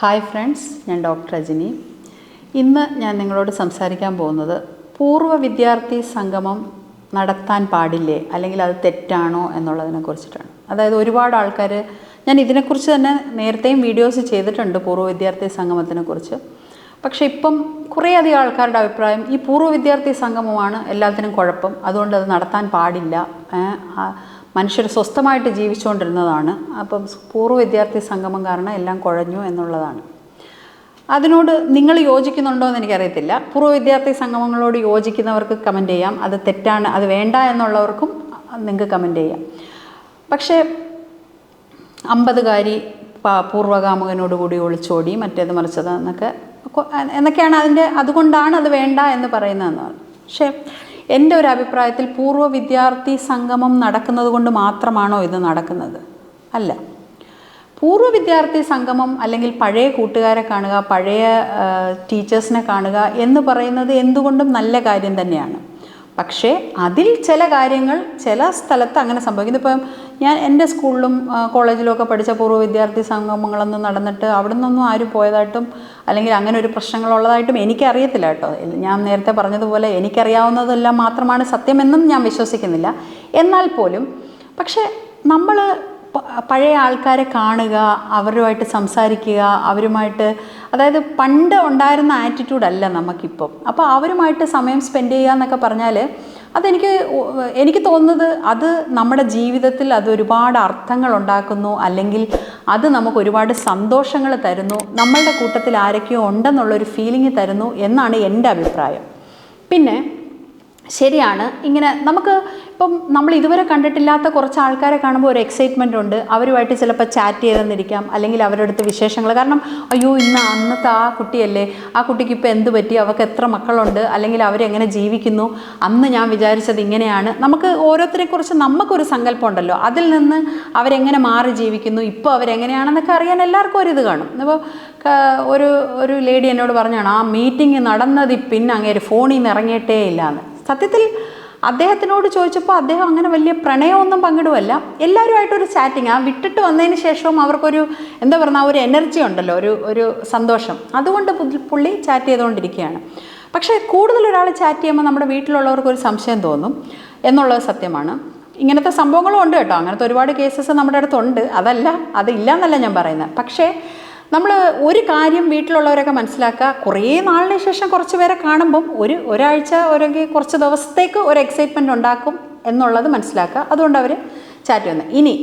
Hi friends ഞാൻ doctor Rajani. ഇന്ന് ഞാൻ നിങ്ങളോട് സംസാരിക്കാൻ പോകുന്നത് പൂർവ വിദ്യാർത്ഥി സംഗമം നടത്താൻ പാടില്ലേ? അല്ലെങ്കിൽ അത് തെറ്റാണോ എന്നുള്ളതിനെ കുറിച്ചിട്ടാണ്. അതായത് ഒരുപാട് ആൾക്കാർ ഞാൻ ഇതിനെക്കുറിച്ച് തന്നെ നേരത്തെയും വീഡിയോസ് ചെയ്തിട്ടുണ്ട് പൂർവ വിദ്യാർത്ഥി സംഗമത്തിനെ കുറിച്ച്. പക്ഷേ ഇപ്പം കുറേയധികം ആൾക്കാരുടെ അഭിപ്രായം ഈ പൂർവ വിദ്യാർത്ഥി സംഗമമാണ് എല്ലാത്തിനും കുഴപ്പം. അതുകൊണ്ട് അത് നടത്താൻ പാടില്ല. മനുഷ്യർ സ്വസ്ഥമായിട്ട് ജീവിച്ചുകൊണ്ടിരുന്നതാണ്. അപ്പം പൂർവ വിദ്യാർത്ഥി സംഗമം കാരണം എല്ലാം കുഴഞ്ഞു എന്നുള്ളതാണ്. അതിനോട് നിങ്ങൾ യോജിക്കുന്നുണ്ടോ എന്ന് എനിക്കറിയത്തില്ല. പൂർവ വിദ്യാർത്ഥി സംഗമങ്ങളോട് യോജിക്കുന്നവർക്ക് കമന്റ് ചെയ്യാം. അത് തെറ്റാണ് അത് വേണ്ട എന്നുള്ളവർക്കും നിങ്ങൾക്ക് കമന്റ് ചെയ്യാം. പക്ഷേ അമ്പതുകാരി പൂർവകാമുകനോട് കൂടി ഒളിച്ചോടി മറ്റേത് മറിച്ചത് എന്നൊക്കെ എന്നൊക്കെയാണ് അതിന്റെ അതുകൊണ്ടാണ് അത് വേണ്ട എന്ന് പറയുന്നതെന്ന് പക്ഷേ എന്റെ ഒരു അഭിപ്രായത്തിൽ പൂർവ വിദ്യാർത്ഥി സംഗമം നടക്കുന്നത് കൊണ്ട് മാത്രമാണോ ഇത് നടക്കുന്നത്? അല്ല. പൂർവ വിദ്യാർത്ഥി സംഗമം അല്ലെങ്കിൽ പഴയ കൂട്ടുകാരെ കാണുക പഴയ ടീച്ചേഴ്സിനെ കാണുക എന്ന് പറയുന്നത് എന്തുകൊണ്ടും നല്ല കാര്യം തന്നെയാണ്. പക്ഷേ അതിൽ ചില കാര്യങ്ങൾ ചില സ്ഥലത്ത് അങ്ങനെ സംഭവിക്കുന്നു. ഇപ്പം ഞാൻ എന്റെ സ്കൂളിലും കോളേജിലും ഒക്കെ പഠിച്ച പൂർവ വിദ്യാർത്ഥി സംഗമങ്ങളൊന്നും നടന്നിട്ട് അവിടെ നിന്നൊന്നും ആരും പോയതായിട്ടും അല്ലെങ്കിൽ അങ്ങനെ ഒരു പ്രശ്നങ്ങളുള്ളതായിട്ടും എനിക്കറിയത്തില്ല കേട്ടോ. ഞാൻ നേരത്തെ പറഞ്ഞതുപോലെ എനിക്കറിയാവുന്നതെല്ലാം മാത്രമാണ് സത്യമെന്നും ഞാൻ വിശ്വസിക്കുന്നില്ല. എന്നാൽ പോലും പക്ഷേ നമ്മൾ പഴയ ആൾക്കാരെ കാണുക അവരുമായിട്ട് സംസാരിക്കുക അവരുമായിട്ട് അതായത് പണ്ട് ഉണ്ടായിരുന്ന ആറ്റിറ്റ്യൂഡല്ല നമുക്കിപ്പം. അപ്പോൾ അവരുമായിട്ട് സമയം സ്പെൻഡ് ചെയ്യുക എന്നൊക്കെ പറഞ്ഞാൽ അതെനിക്ക് എനിക്ക് തോന്നുന്നത് അത് നമ്മുടെ ജീവിതത്തിൽ അത് ഒരുപാട് അർത്ഥങ്ങൾ ഉണ്ടാക്കുന്നു അല്ലെങ്കിൽ അത് നമുക്ക് ഒരുപാട് സന്തോഷങ്ങൾ തരുന്നു നമ്മളുടെ കൂട്ടത്തിൽ ആരൊക്കെയോ ഉണ്ടെന്നുള്ളൊരു ഫീലിംഗ് തരുന്നു എന്നാണ് എന്റെ അഭിപ്രായം. പിന്നെ ശരിയാണ്. ഇങ്ങനെ നമുക്ക് ഇപ്പം നമ്മൾ ഇതുവരെ കണ്ടിട്ടില്ലാത്ത കുറച്ച് ആൾക്കാരെ കാണുമ്പോൾ ഒരു എക്സൈറ്റ്മെന്റ് ഉണ്ട്. അവരുമായിട്ട് ചിലപ്പോൾ ചാറ്റ് ചെയ്തെന്നിരിക്കാം. അല്ലെങ്കിൽ അവരുടെ അടുത്ത് വിശേഷങ്ങൾ. കാരണം അയ്യോ ഇന്ന് അന്നത്തെ ആ കുട്ടിയല്ലേ? ആ കുട്ടിക്ക് ഇപ്പോൾ എന്ത് പറ്റി? അവർക്ക് എത്ര മക്കളുണ്ട്? അല്ലെങ്കിൽ അവരെങ്ങനെ ജീവിക്കുന്നു? അന്ന് ഞാൻ വിചാരിച്ചത് ഇങ്ങനെയാണ്. നമുക്ക് ഓരോരുത്തരെക്കുറിച്ച് നമുക്കൊരു സങ്കല്പം ഉണ്ടല്ലോ അതിൽ നിന്ന് അവരെങ്ങനെ മാറി ജീവിക്കുന്നു? ഇപ്പോൾ അവരെങ്ങനെയാണെന്നൊക്കെ അറിയാൻ എല്ലാവർക്കും ഒരു ഇത് കാണും. അപ്പോൾ ഒരു ഒരു ലേഡി എന്നോട് പറഞ്ഞാണ് ആ മീറ്റിംഗ് നടന്നത് പിന്നെ അങ്ങേര് ഫോണിൽ നിന്ന് ഇറങ്ങിയിട്ടേ ഇല്ലാന്ന്. സത്യത്തിൽ അദ്ദേഹത്തിനോട് ചോദിച്ചപ്പോൾ അദ്ദേഹം അങ്ങനെ വലിയ പ്രണയമൊന്നും പങ്കിടുമല്ല എല്ലാവരുമായിട്ടൊരു ചാറ്റിങ് ആ വിട്ടിട്ട് വന്നതിന് ശേഷവും അവർക്കൊരു എന്താ പറയുക ഒരു എനർജി ഉണ്ടല്ലോ ഒരു ഒരു സന്തോഷം. അതുകൊണ്ട് പുള്ളി ചാറ്റ് ചെയ്തുകൊണ്ടിരിക്കുകയാണ്. പക്ഷേ കൂടുതൽ ഒരാൾ ചാറ്റ് ചെയ്യുമ്പോൾ നമ്മുടെ വീട്ടിലുള്ളവർക്ക് ഒരു സംശയം തോന്നും എന്നുള്ളത് സത്യമാണ്. ഇങ്ങനത്തെ സംഭവങ്ങളും ഉണ്ട് കേട്ടോ. അങ്ങനത്തെ ഒരുപാട് കേസസ് നമ്മുടെ അടുത്തുണ്ട്. അതല്ല അതില്ല എന്നല്ല ഞാൻ പറയുന്നത്. പക്ഷേ നമ്മൾ ഒരു കാര്യം വീട്ടിലുള്ളവരൊക്കെ മനസ്സിലാക്കുക കുറേ നാളിന് ശേഷം കുറച്ച് പേരെ കാണുമ്പം ഒരു ഒരാഴ്ച ഒരെങ്കിൽ കുറച്ച് ദിവസത്തേക്ക് ഒരു എക്സൈറ്റ്മെന്റ് ഉണ്ടാക്കും എന്നുള്ളത് മനസ്സിലാക്കുക. അതുകൊണ്ട് അവർ ചാറ്റ് ചെയ്യുന്നത് ഇനി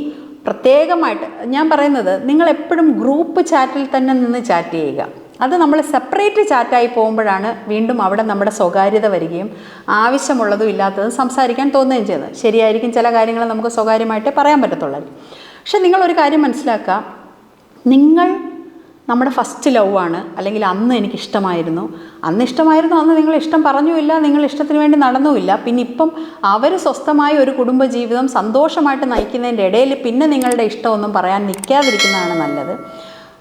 പ്രത്യേകമായിട്ട് ഞാൻ പറയുന്നത് നിങ്ങൾ എപ്പോഴും ഗ്രൂപ്പ് ചാറ്റിൽ തന്നെ നിന്ന് ചാറ്റ് ചെയ്യുക. അത് നമ്മൾ സെപ്പറേറ്റ് ചാറ്റായി പോകുമ്പോഴാണ് വീണ്ടും അവിടെ നമ്മുടെ സ്വകാര്യത വരികയും ആവശ്യമുള്ളതും ഇല്ലാത്തതും സംസാരിക്കാൻ തോന്നുകയും ചെയ്യുന്നത്. ശരിയായിരിക്കും ചില കാര്യങ്ങൾ നമുക്ക് സ്വകാര്യമായിട്ടേ പറയാൻ പറ്റത്തുള്ളൂ. പക്ഷെ നിങ്ങളൊരു കാര്യം മനസ്സിലാക്കുക. നിങ്ങൾ നമ്മുടെ ഫസ്റ്റ് ലവ് ആണ്. അല്ലെങ്കിൽ അന്ന് എനിക്ക് ഇഷ്ടമായിരുന്നു അന്ന് ഇഷ്ടമായിരുന്നു അന്ന് നിങ്ങൾ ഇഷ്ടം പറഞ്ഞുമില്ല നിങ്ങൾ ഇഷ്ടത്തിന് വേണ്ടി നടന്നുമില്ല. പിന്നെ ഇപ്പം അവർ സ്വസ്ഥമായ ഒരു കുടുംബജീവിതം സന്തോഷമായിട്ട് നയിക്കുന്നതിന്റെ ഇടയിൽ പിന്നെ നിങ്ങളുടെ ഇഷ്ടമൊന്നും പറയാൻ നിൽക്കാതിരിക്കുന്നതാണ് നല്ലത്.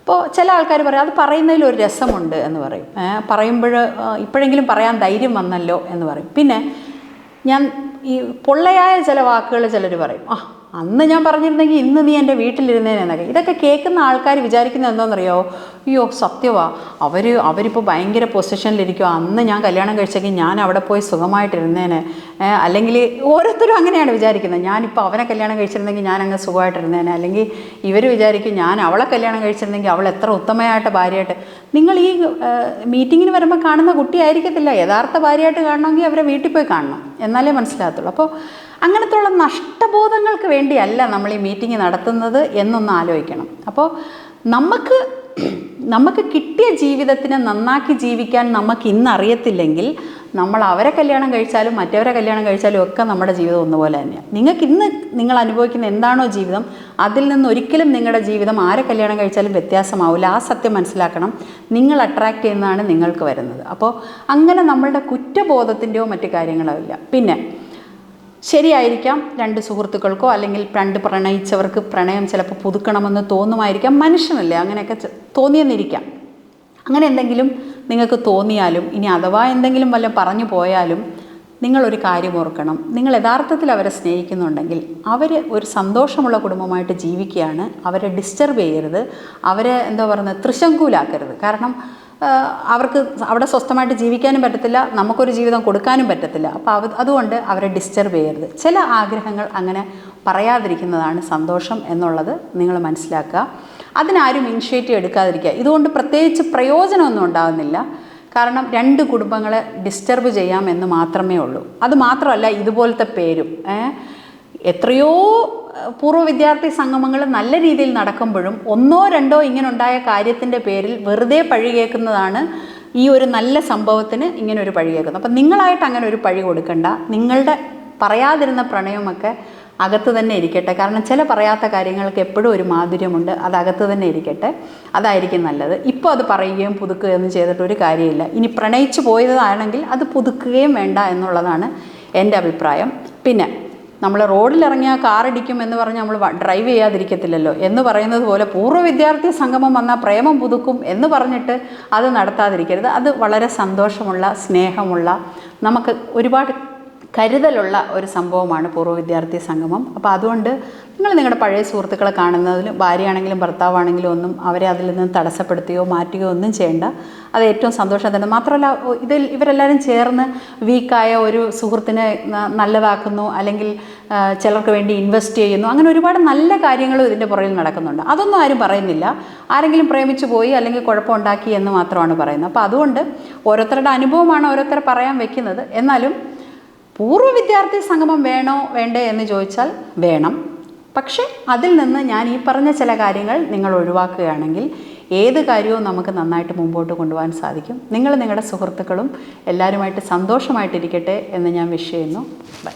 അപ്പോൾ ചില ആൾക്കാർ പറയും അത് പറയുന്നതിൽ ഒരു രസമുണ്ട് എന്ന് പറയും. പറയുമ്പോൾ ഇപ്പോഴെങ്കിലും പറയാൻ ധൈര്യം വന്നല്ലോ എന്ന് പറയും. പിന്നെ ഞാൻ ഈ പൊള്ളയായ ചില വാക്കുകൾ ചിലർ പറയും. ആ അന്ന് ഞാൻ പറഞ്ഞിരുന്നെങ്കിൽ ഇന്ന് നീ എന്റെ വീട്ടിലിരുന്നേനെന്നൊക്കെ ഇതൊക്കെ കേൾക്കുന്ന ആൾക്കാർ വിചാരിക്കുന്നത് എന്താണെന്നറിയോ? അയ്യോ സത്യവാ. അവർ അവരിപ്പോൾ ഭയങ്കര പൊസിഷനിലിരിക്കും അന്ന് ഞാൻ കല്യാണം കഴിച്ചെങ്കിൽ ഞാൻ അവിടെ പോയി സുഖമായിട്ടിരുന്നേനെ. അല്ലെങ്കിൽ ഓരോരുത്തരും അങ്ങനെയാണ് വിചാരിക്കുന്നത്. ഞാനിപ്പോൾ അവനെ കല്യാണം കഴിച്ചിരുന്നെങ്കിൽ ഞാൻ അങ്ങ് സുഖമായിട്ടിരുന്നേനെ. അല്ലെങ്കിൽ ഇവർ വിചാരിക്കും ഞാൻ അവളെ കല്യാണം കഴിച്ചിരുന്നെങ്കിൽ അവൾ എത്ര ഉത്തമയായിട്ട് ഭാര്യയായിട്ട്. നിങ്ങൾ ഈ മീറ്റിങ്ങിന് വരുമ്പോൾ കാണുന്ന കുട്ടിയായിരിക്കത്തില്ല യഥാർത്ഥ ഭാര്യയായിട്ട് കാണണമെങ്കിൽ അവരെ വീട്ടിൽ പോയി കാണണം. എന്നാലേ മനസ്സിലാകത്തുള്ളൂ. അപ്പോൾ അങ്ങനത്തുള്ള നഷ്ടബോധങ്ങൾക്ക് വേണ്ടിയല്ല നമ്മൾ ഈ മീറ്റിംഗ് നടത്തുന്നത് എന്നൊന്ന് ആലോചിക്കണം. അപ്പോൾ നമുക്ക് നമുക്ക് കിട്ടിയ ജീവിതത്തിനെ നന്നാക്കി ജീവിക്കാൻ നമുക്ക് ഇന്ന് അറിയത്തില്ലെങ്കിൽ നമ്മൾ അവരെ കല്യാണം കഴിച്ചാലും മറ്റവരെ കല്യാണം കഴിച്ചാലും ഒക്കെ നമ്മുടെ ജീവിതം ഒന്നുപോലെ തന്നെയാണ് നിങ്ങൾക്ക് ഇന്ന് നിങ്ങൾ അനുഭവിക്കുന്ന എന്താണോ ജീവിതം അതിൽ നിന്ന് ഒരിക്കലും നിങ്ങളുടെ ജീവിതം ആരെ കല്യാണം കഴിച്ചാലും വ്യത്യാസമാവില്ല. ആ സത്യം മനസ്സിലാക്കണം. നിങ്ങൾ അട്രാക്റ്റ് ചെയ്യുന്നതാണ് നിങ്ങൾക്ക് വരുന്നത്. അപ്പോൾ അങ്ങനെ നമ്മളുടെ കുറ്റബോധത്തിന്റെയോ മറ്റു കാര്യങ്ങളോ ഇല്ല. പിന്നെ ശരിയായിരിക്കാം രണ്ട് സുഹൃത്തുക്കൾക്കോ അല്ലെങ്കിൽ രണ്ട് പ്രണയിച്ചവർക്ക് പ്രണയം ചിലപ്പോൾ പുതുക്കണമെന്ന് തോന്നുമായിരിക്കാം. മനുഷ്യനല്ലേ അങ്ങനെയൊക്കെ തോന്നിയെന്നിരിക്കാം. അങ്ങനെ എന്തെങ്കിലും നിങ്ങൾക്ക് തോന്നിയാലും ഇനി അഥവാ എന്തെങ്കിലും വല്ല പറഞ്ഞു പോയാലും നിങ്ങളൊരു കാര്യം ഓർക്കണം. നിങ്ങൾ യഥാർത്ഥത്തിൽ അവരെ സ്നേഹിക്കുന്നുണ്ടെങ്കിൽ അവർ ഒരു സന്തോഷമുള്ള കുടുംബമായിട്ട് ജീവിക്കുകയാണ്. അവരെ ഡിസ്റ്റർബ് ചെയ്യരുത്. അവരെ എന്താ പറയുന്നത്? തൃശങ്കൂലാക്കരുത്. കാരണം അവർക്ക് അവിടെ സ്വസ്ഥമായിട്ട് ജീവിക്കാനും പറ്റത്തില്ല നമുക്കൊരു ജീവിതം കൊടുക്കാനും പറ്റത്തില്ല. അപ്പോൾ അവ അതുകൊണ്ട് അവരെ ഡിസ്റ്റർബ് ചെയ്യരുത്. ചില ആഗ്രഹങ്ങൾ അങ്ങനെ പറയാതിരിക്കുന്നതാണ് സന്തോഷം എന്നുള്ളത് നിങ്ങൾ മനസ്സിലാക്കുക. അതിനാരും ഇനിഷ്യേറ്റീവ് എടുക്കാതിരിക്കുക. ഇതുകൊണ്ട് പ്രത്യേകിച്ച് പ്രയോജനമൊന്നും ഉണ്ടാകുന്നില്ല. കാരണം രണ്ട് കുടുംബങ്ങളെ ഡിസ്റ്റർബ് ചെയ്യാം എന്ന് മാത്രമേ ഉള്ളൂ. അത് മാത്രമല്ല ഇതുപോലത്തെ പേരും. എത്രയോ പൂർവ വിദ്യാർത്ഥി സംഗമങ്ങൾ നല്ല രീതിയിൽ നടക്കുമ്പോഴും ഒന്നോ രണ്ടോ ഇങ്ങനെ ഉണ്ടായ കാര്യത്തിന്റെ പേരിൽ വെറുതെ പഴി കേൾക്കുന്നതാണ് ഈ ഒരു നല്ല സംഭവത്തിന് ഇങ്ങനെ ഒരു പഴി കേൾക്കുന്നത്. അപ്പം നിങ്ങളായിട്ട് അങ്ങനെ ഒരു പഴി കൊടുക്കണ്ട. നിങ്ങളുടെ പറയാതിരുന്ന പ്രണയമൊക്കെ അകത്ത് തന്നെ ഇരിക്കട്ടെ. കാരണം ചില പറയാത്ത കാര്യങ്ങൾക്ക് എപ്പോഴും ഒരു മാധുര്യമുണ്ട്. അത് അകത്ത് തന്നെ ഇരിക്കട്ടെ. അതായിരിക്കും നല്ലത്. ഇപ്പോൾ അത് പറയുകയും പുതുക്കുകയും ചെയ്തിട്ടൊരു ചെയ്തിട്ട് ഒരു കാര്യമില്ല. ഇനി പ്രണയിച്ചു പോയതാണെങ്കിൽ അത് പുതുക്കുകയും വേണ്ട എന്നുള്ളതാണ് എന്റെ അഭിപ്രായം. പിന്നെ നമ്മൾ റോഡിലിറങ്ങിയാൽ കാറടിക്കും എന്ന് പറഞ്ഞ് നമ്മൾ ഡ്രൈവ് ചെയ്യാതിരിക്കത്തില്ലല്ലോ. എന്ന് പറയുന്നത് പോലെ പൂർവ വിദ്യാർത്ഥി സംഗമം വന്നാൽ പ്രേമം പുതുക്കും എന്ന് പറഞ്ഞിട്ട് അത് നടത്താതിരിക്കരുത്. അത് വളരെ സന്തോഷമുള്ള സ്നേഹമുള്ള നമുക്ക് ഒരുപാട് കരുതലുള്ള ഒരു സംഭവമാണ് പൂർവ വിദ്യാർത്ഥി സംഗമം. അപ്പോൾ അതുകൊണ്ട് നിങ്ങൾ നിങ്ങളുടെ പഴയ സുഹൃത്തുക്കളെ കാണുന്നതിൽ ഭാര്യയാണെങ്കിലും ഭർത്താവാണെങ്കിലും ഒന്നും അവരെ അതിൽ നിന്ന് തടസ്സപ്പെടുത്തുകയോ മാറ്റുകയോ ഒന്നും ചെയ്യേണ്ട. അത് ഏറ്റവും സന്തോഷം തന്നെ. മാത്രമല്ല ഇതിൽ ഇവരെല്ലാവരും ചേർന്ന് വീക്കായ ഒരു സുഹൃത്തിനെ നല്ലതാക്കുന്നു അല്ലെങ്കിൽ ചിലർക്ക് വേണ്ടി ഇൻവെസ്റ്റ് ചെയ്യുന്നു. അങ്ങനെ ഒരുപാട് നല്ല കാര്യങ്ങളും ഇതിന്റെ പുറകിൽ നടക്കുന്നുണ്ട്. അതൊന്നും ആരും പറയുന്നില്ല. ആരെങ്കിലും പ്രേമിച്ചു പോയി അല്ലെങ്കിൽ കുഴപ്പമുണ്ടാക്കി എന്ന് മാത്രമാണ് പറയുന്നത്. അപ്പോൾ അതുകൊണ്ട് ഓരോരുത്തരുടെ അനുഭവമാണ് ഓരോരുത്തർ പറയാൻ വെക്കുന്നത്. എന്നാലും പൂർവ വിദ്യാർത്ഥി സംഗമം വേണോ വേണ്ടേ എന്ന് ചോദിച്ചാൽ വേണം. പക്ഷേ അതിൽ നിന്ന് ഞാൻ ഈ പറഞ്ഞ ചില കാര്യങ്ങൾ നിങ്ങൾ ഒഴിവാക്കുകയാണെങ്കിൽ ഏത് കാര്യവും നമുക്ക് നന്നായിട്ട് മുമ്പോട്ട് കൊണ്ടുപോകാൻ സാധിക്കും. നിങ്ങൾ നിങ്ങളുടെ സുഹൃത്തുക്കളും എല്ലാവരുമായിട്ട് സന്തോഷമായിട്ടിരിക്കട്ടെ എന്ന് ഞാൻ വിഷ് ചെയ്യുന്നു. ബൈ